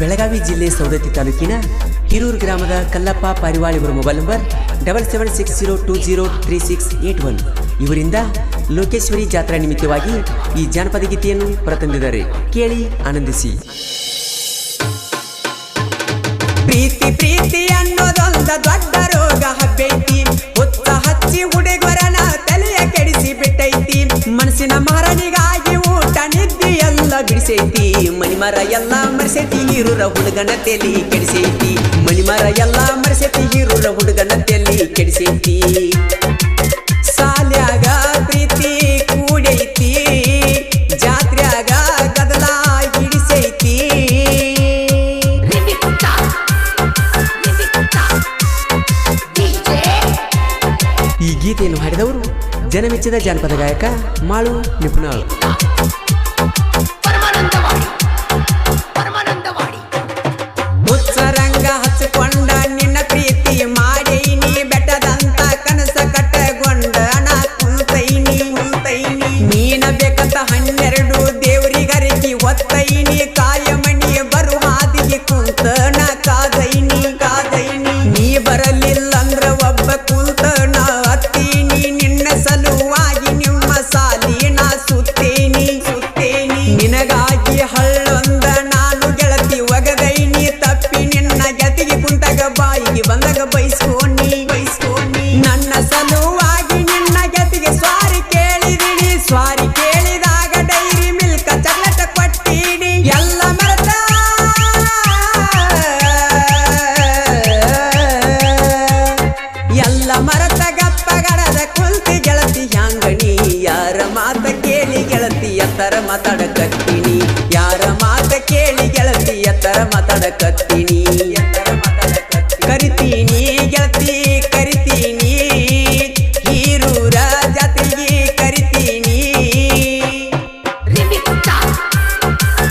ಬೆಳಗಾವಿ ಜಿಲ್ಲೆ ಸೌದತ್ತಿ ತಾಲೂಕಿನ ಹಿರೂರು ಗ್ರಾಮದ ಕಲ್ಲಪ್ಪ ಪಾರಿವಾಳ ಇವರ mobile number double seven six zero two zero three six eight one ಇವರಿಂದ ಲೋಕೇಶ್ವರಿ ಜಾತ್ರಾ ನಿಮಿತ್ತವಾಗಿ ಈ ಜಾನಪದ ಗೀತೆಯನ್ನು ಹೊರತಂದಿದ್ದಾರೆ. ಕೇಳಿ, ಆನಂದಿಸಿ. ಪ್ರೀತಿ ಪ್ರೀತಿ ಮಣಿಮರ ಎಲ್ಲ ಮರೆಸೈತಿ ಹೀರುರ ಹುಡುಗನ ತೆಲಿ ಕೆಡಿಸೈತಿ. ಮಣಿಮರ ಎಲ್ಲ ಮರೆಸೈತಿ ಹೀರುರ ಹುಡುಗನ ತೆಲಿ ಕೆಡಿಸೈತಿ. ಸಾಲ್ಯಾಗ ಪ್ರೀತಿ ಕೂಡೈತಿ ಜಾತ್ರ್ಯಾಗ ಗದಲ ಹಿಡಿಸೈತಿ. ಈ ಗೀತೆಯನ್ನು ಹಾಡಿದವರು ಜನಮೆಚ್ಚಿದ ಜಾನಪದ ಗಾಯಕ ಮಾಳು ನಿಪುಣಾಳ್. ಗೆಳತಿ ಎತ್ತರ ಮಾತಾಡ ಕತ್ತೀನಿ ಯಾರ ಮಾತ ಕೇಳಿ ಗೆಳತಿ, ಎತ್ತರ ಮಾತಾಡ ಕತ್ತಿನಿ ಎತ್ತರ ಮಾತಾಡ ಕತ್ತೀನಿ. ಕರಿತೀನಿ ಗೆಳತಿ, ಕರಿತೀನಿ. ಹೀರೂರ ಜಾತ್ರೆಗೆ ಕರಿತೀನಿ.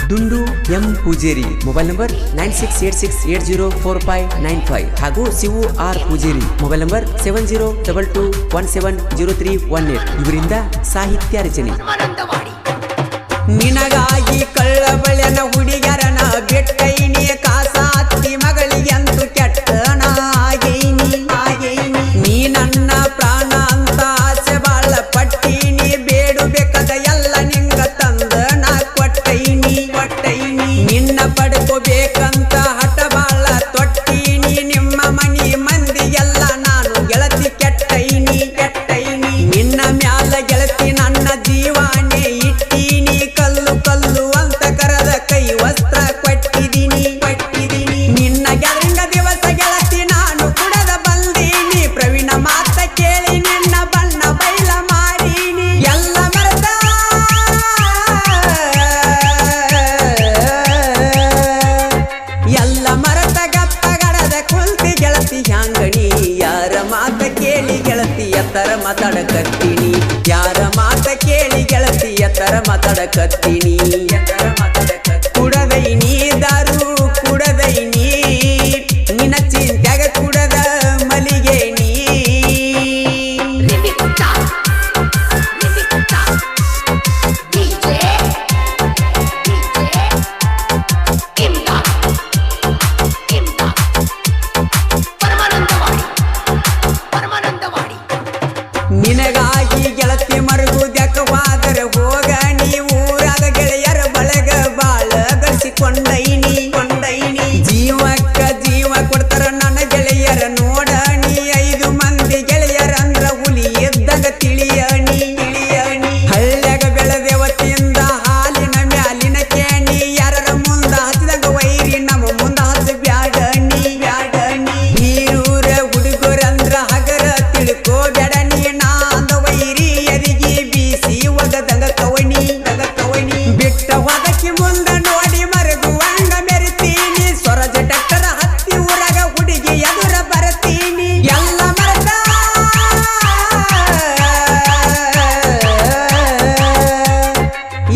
Dundu M Pujeri, mobile number nine six eight six eight zero four five nine five ಹಾಗೂ Shivu R Pujeri, mobile number seven zero double two one seven zero three one eight. ಇವರಿಂದ ಸಾಹಿತ್ಯ ರಚನೆ. ನಿನಗಾಗಿ ಕಳ್ಳ ಬಳ್ಯನ ಹುಡುಗರನ ಬೆಟ್ಟೈನಿ ಕಾಸಾತಿ ಮಗಳಿಗೆ ಅಂತೂ ಕೆಟ್ಟನ ಆಗೈನಿ ಆಗೈನಿ ನೀ ನನ್ನ ಪ್ರಾಣ ಅಂತ ಆಸೆ ಬಾಳ ಪಟ್ಟೀನಿ ಬೇಡು ಬೇಕಾದ ಎಲ್ಲ ನಿಂಗ ತಂದ ನಾ ಕೊಟ್ಟೈನಿ. ಕೊಟ್ಟೈನಿ ನಿನ್ನ ಪಡ್ಕೋಬೇಕಂತ ಎತ್ತರ ಮಾತಾಡ ಕತ್ತೀನಿ ಯಾರ ಮಾತ ಕೇಳಿ ಗೆಳತಿಯ ತರ ಮಾತಾಡ ಮುಂದ ನೋಡಿ ಮರಗುವಂಗ ಮೆರಿತೀನಿ. ಸ್ವರಜ ಡಕ್ಟರ ಹತ್ತಿ ಊರಾಗ ಹುಡುಗಿ ಎದುರ ಬರತೀನಿ. ಎಲ್ಲ ಮರದ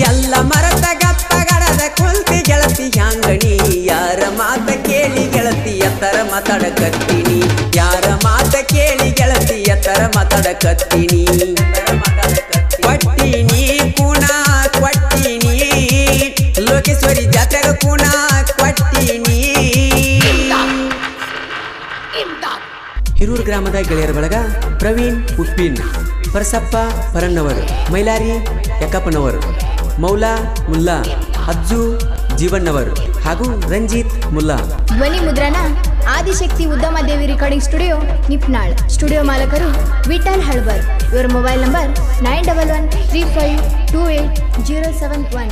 ಎಲ್ಲ ಮರತ ಗಪ್ಪಗಡದ ಕುಲ್ತಿ ಗೆಳತಿ ಹ್ಯಾಂಗಣಿ. ಯಾರ ಮಾತ ಕೇಳಿ ಗೆಳತಿ ಎತ್ತರ ಮಾತಾಡ ಕತ್ತೀನಿ ಯಾರ ಮಾತ ಕೇಳಿ ಗೆಳತಿ ಎತ್ತರ ಮಾತಾಡ ಕತ್ತೀನಿ ಪುಣ ಹಿರೂರು ಗ್ರಾಮದ ಗೆಳೆಯರ ಬಳಗ ಪ್ರವೀಣ್ ಉಪ್ಪಿನ್ ಪರಸಪ್ಪ ಪರಣ್ಣವರ್ ಮೈಲಾರಿ ಯಕ್ಕಪ್ಪನವರ್ ಮೌಲಾ ಮುಲ್ಲಾ ಅಜ್ಜು ಜೀವಣ್ಣವರ್ ಹಾಗೂ ರಂಜಿತ್ ಮುಲ್ಲಾ. ಧ್ವನಿ ಮುದ್ರಣ Adishakti Uddama Devi recording studio Nipnal. Studio ಮಾಲಕರು Vithal Halbar ಇವರ mobile number nine double one three five two eight zero seven one.